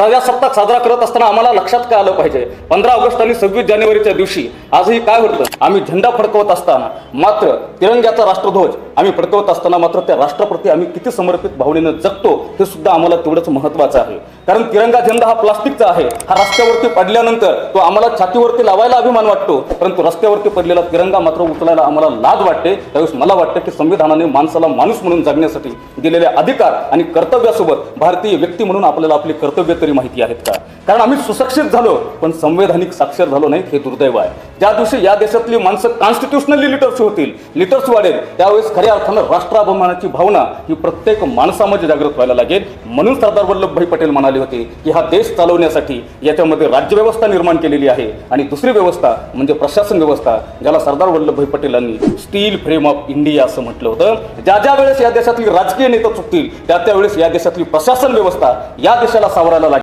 प्रजासत्ताक साजरा करत असताना आम्हाला लक्षात काय आलं पाहिजे? पंधरा ऑगस्ट आणि सव्वीस जानेवारीच्या दिवशी आजही काय होतं? आम्ही झेंडा फडकवत असताना मात्र तिरंग्याचा राष्ट्रध्वज आम्ही फडकवत असताना मात्र त्या राष्ट्राप्रती आम्ही किती समर्पित भावनेनं जगतो हे सुद्धा आम्हाला तेवढंच महत्वाचं आहे. कारण तिरंगा झेंडा हा प्लास्टिकचा आहे. हा रस्त्यावरती पडल्यानंतर तो आम्हाला छातीवरती लावायला अभिमान वाटतो परंतु रस्त्यावरती पडलेला तिरंगा मात्र उचलायला आम्हाला लाज वाटते. त्यावेळेस मला वाटतं की संविधानाने माणसाला माणूस म्हणून जगण्यासाठी दिलेले अधिकार आणि कर्तव्यासोबत भारतीय व्यक्ती म्हणून आपल्याला आपली कर्तव्य तरी माहिती आहेत का? कारण आम्ही सुसक्षित झालो पण संवैधानिक साक्षर झालो नाही हे दुर्दैव आहे. ज्या दिवशी या देशातली माणसं कॉन्स्टिट्युशनली लिटर्स होतील लिटर्स वाढेल त्यावेळेस खऱ्या अर्थानं राष्ट्राभिमानाची भावना ही प्रत्येक माणसामध्ये जागृत व्हायला लागेल. म्हणून सरदार वल्लभभाई पटेल म्हणाले होते की हा देश चालवण्यासाठी याच्यामध्ये राज्यव्यवस्था निर्माण केलेली आहे. आणि दुसरी व्यवस्था म्हणजे प्रशासन व्यवस्था ज्याला सरदार वल्लभभाई पटेलांनी स्टील फ्रेम ऑफ इंडिया असं म्हटलं होतं. ज्या ज्या वेळेस या देशातली राजकीय नेते चुकतील त्या त्यावेळेस या देशातली प्रशासन व्यवस्था या देशाला सावरायला लागेल.